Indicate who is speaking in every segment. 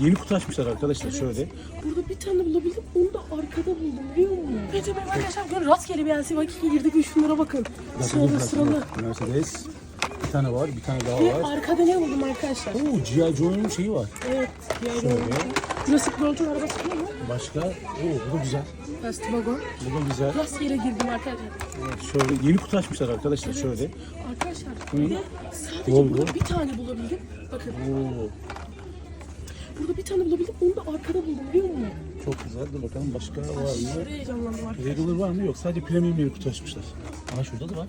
Speaker 1: Yeni kutu açmışlar arkadaşlar şöyle.
Speaker 2: Burada bir tane bulabildim. Onu da arkada buldum biliyor musun? Evet evet arkadaşlar bugün rastgele bir LC Vakik'e girdik ve şunlara bakın. Sıralı sıralı.
Speaker 1: Mercedes. Bir tane var, bir tane daha
Speaker 2: Ve
Speaker 1: var.
Speaker 2: arkada ne buldum arkadaşlar?
Speaker 1: Oo, G.I. Joe'nun şeyi var.
Speaker 2: Evet. Yani
Speaker 1: Şöyle.
Speaker 2: Jurassic World'un arabası değil mi?
Speaker 1: Başka, oo bu da güzel.
Speaker 2: Fast Wagon.
Speaker 1: Bu da güzel.
Speaker 2: Rastgele girdim arkadaşlar.
Speaker 1: Evet, şöyle yeni kutu açmışlar arkadaşlar şöyle.
Speaker 2: Arkadaşlar bir de sadece
Speaker 1: Volvo.
Speaker 2: burada bir tane bulabildim. Bakın
Speaker 1: Oo,
Speaker 2: burada bir tane bulabildim. Onu da arkada buldum biliyor musun?
Speaker 1: çok güzel. Dur bakalım başka var mı?
Speaker 2: Aşırı heyecanlandım arkadaşlar.
Speaker 1: Regular var mı? Yok. Sadece premium yeni kutu açmışlar. Aa şurada da var.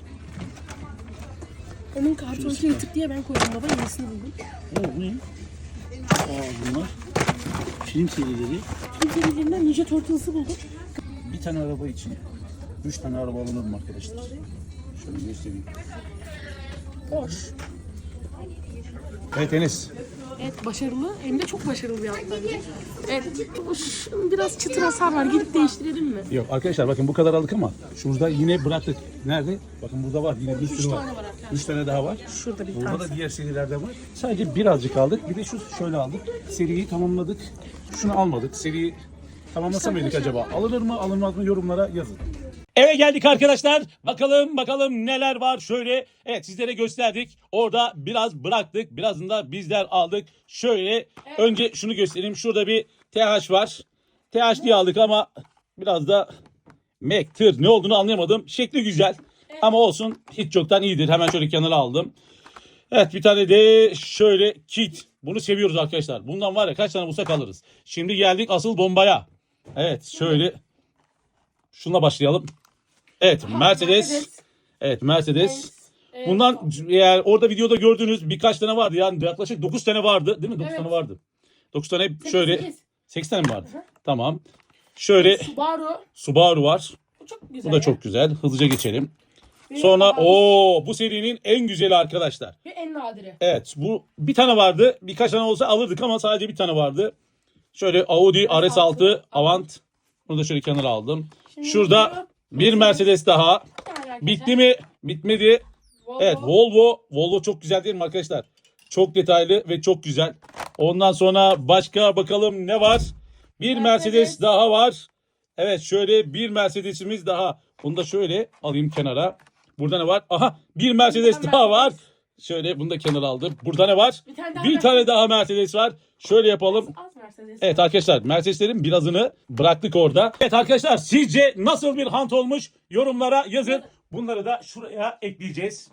Speaker 2: Onun kartonu yırtık diye ben koydum baba. Yenisini buldum.
Speaker 1: Oo bu ne? Aa bunlar film serileri.
Speaker 2: Film serilerinden Ninja Turtles'ı buldum.
Speaker 1: Bir tane araba için. Üç tane araba alınır mı arkadaşlar? Şöyle göstereyim.
Speaker 2: Hoş.
Speaker 1: Evet Enes.
Speaker 2: Evet başarılı. Hem de çok başarılı bir at bence. Evet. Hoş. Biraz çıtır hasar var. Gidip değiştirelim mi?
Speaker 1: Yok arkadaşlar bakın bu kadar aldık ama şurada yine bıraktık. Nerede? Bakın burada var yine bir sürü var.
Speaker 2: tane var arkadaşlar.
Speaker 1: Üç tane daha var.
Speaker 2: Şurada bir
Speaker 1: Burada
Speaker 2: tanesi.
Speaker 1: da diğer serilerde var. Sadece birazcık aldık. Bir de şu şöyle aldık. Seriyi tamamladık. Şunu almadık. Seriyi tamamlasa mıydık acaba? Alınır mı alınmaz mı yorumlara yazın. Eve geldik arkadaşlar. Bakalım bakalım neler var. Şöyle evet sizlere gösterdik. Orada biraz bıraktık. Birazını da bizler aldık. Şöyle önce şunu göstereyim. Şurada bir TH var. TH diye aldık ama biraz da Mac tır ne olduğunu anlayamadım. Şekli güzel. Ama olsun hiç çoktan iyidir. Hemen şöyle kenara aldım. Evet bir tane de şöyle kit. Bunu seviyoruz arkadaşlar. Bundan var ya kaç tane bulsak alırız. Şimdi geldik asıl bombaya. Evet şöyle. Şununla başlayalım. Evet Mercedes. Evet Mercedes.
Speaker 2: Evet.
Speaker 1: Bundan yani orada videoda gördüğünüz birkaç tane vardı. Yani yaklaşık 9 tane vardı. Değil mi? 9
Speaker 2: Evet.
Speaker 1: tane vardı. 9 tane şöyle.
Speaker 2: sekiz.
Speaker 1: 8 tane mi vardı? Tamam. Şöyle
Speaker 2: Subaru.
Speaker 1: Subaru var.
Speaker 2: Bu çok güzel.
Speaker 1: Bu da çok güzel. Hızlıca geçelim. Sonra
Speaker 2: Audi.
Speaker 1: o bu serinin en güzeli arkadaşlar.
Speaker 2: Ve en nadiri.
Speaker 1: Evet bu bir tane vardı. Birkaç tane olsa alırdık ama sadece bir tane vardı. Şöyle Audi RS6 Avant. Bunu da şöyle kenara aldım.
Speaker 2: Şimdi
Speaker 1: Şurada bir Mercedes daha. Bitti mi? Bitmedi.
Speaker 2: Volvo.
Speaker 1: Evet Volvo. Volvo çok güzel değil mi arkadaşlar? Çok detaylı ve çok güzel. Ondan sonra başka bakalım ne var? Bir Mercedes,
Speaker 2: Mercedes.
Speaker 1: daha var. Evet şöyle bir Mercedes'imiz daha. Bunu da şöyle alayım kenara. Burada ne var? Aha bir Mercedes
Speaker 2: Bir tane
Speaker 1: daha var. Şöyle bunu da kenara aldım. Burada ne var?
Speaker 2: Bir tane daha
Speaker 1: Bir
Speaker 2: Mercedes.
Speaker 1: tane daha Mercedes var. Şöyle yapalım.
Speaker 2: Az Mercedes.
Speaker 1: Evet arkadaşlar Mercedeslerin birazını bıraktık orada. Evet arkadaşlar sizce nasıl bir hunt olmuş yorumlara yazın. Bunları da şuraya ekleyeceğiz.